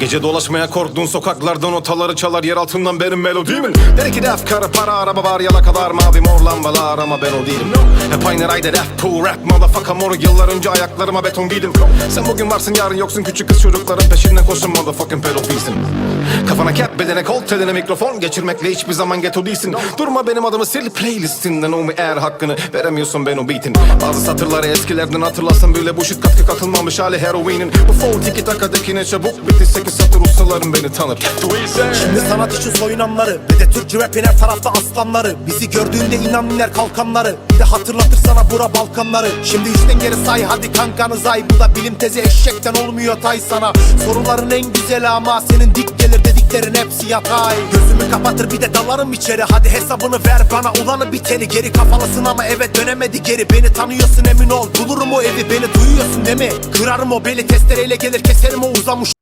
Gece dolaşmaya korktuğun sokaklardan otaları çalar yer altından benim melodimin Belki de efkarı para araba var yalakalar mavi mor lambalar ama ben o değilim. Hep aynı rayda rap cool rap motherfucker moru yıllar önce ayaklarıma beton giydim. Sen bugün varsın yarın yoksun küçük kız çocukların peşinden koşun motherfucking pedofilsin Kafana cap bedene kol teline mikrofon geçirmekle hiçbir zaman ghetto değilsin. Durma benim adımı sil playlistinden o mu eğer hakkını veremiyorsun ben o beatin. Bazı satırları eskilerden hatırlasın böyle bu shit katkı katılmamış hali heroinin. Bu flow tiki takadakine çabuk bitti sekiz satır ustalarım beni tanır. Şimdi sanat için soyunanları Ve de Türkçü rapin her tarafta aslanları. Bizi gördüğünde inan iner kalkanları. Bir de hatırlatır sana bura Balkanları. Şimdi üçten geri say hadi kankanı say Bu da bilim tezi eşekten olmuyor tay sana. Soruların en güzeli ama senin dik gelir dediklerin hepsi yatay. Gözümü kapatır bir de dalarım içeri. Hadi hesabını ver bana ulanı biteni. Geri kafalısın ama eve dönemedi geri. Beni tanıyorsun emin ol. Bulurum o evi Beni duyuyorsun değil mi? Kırarım o beli testereyle gelir keserim o uzamış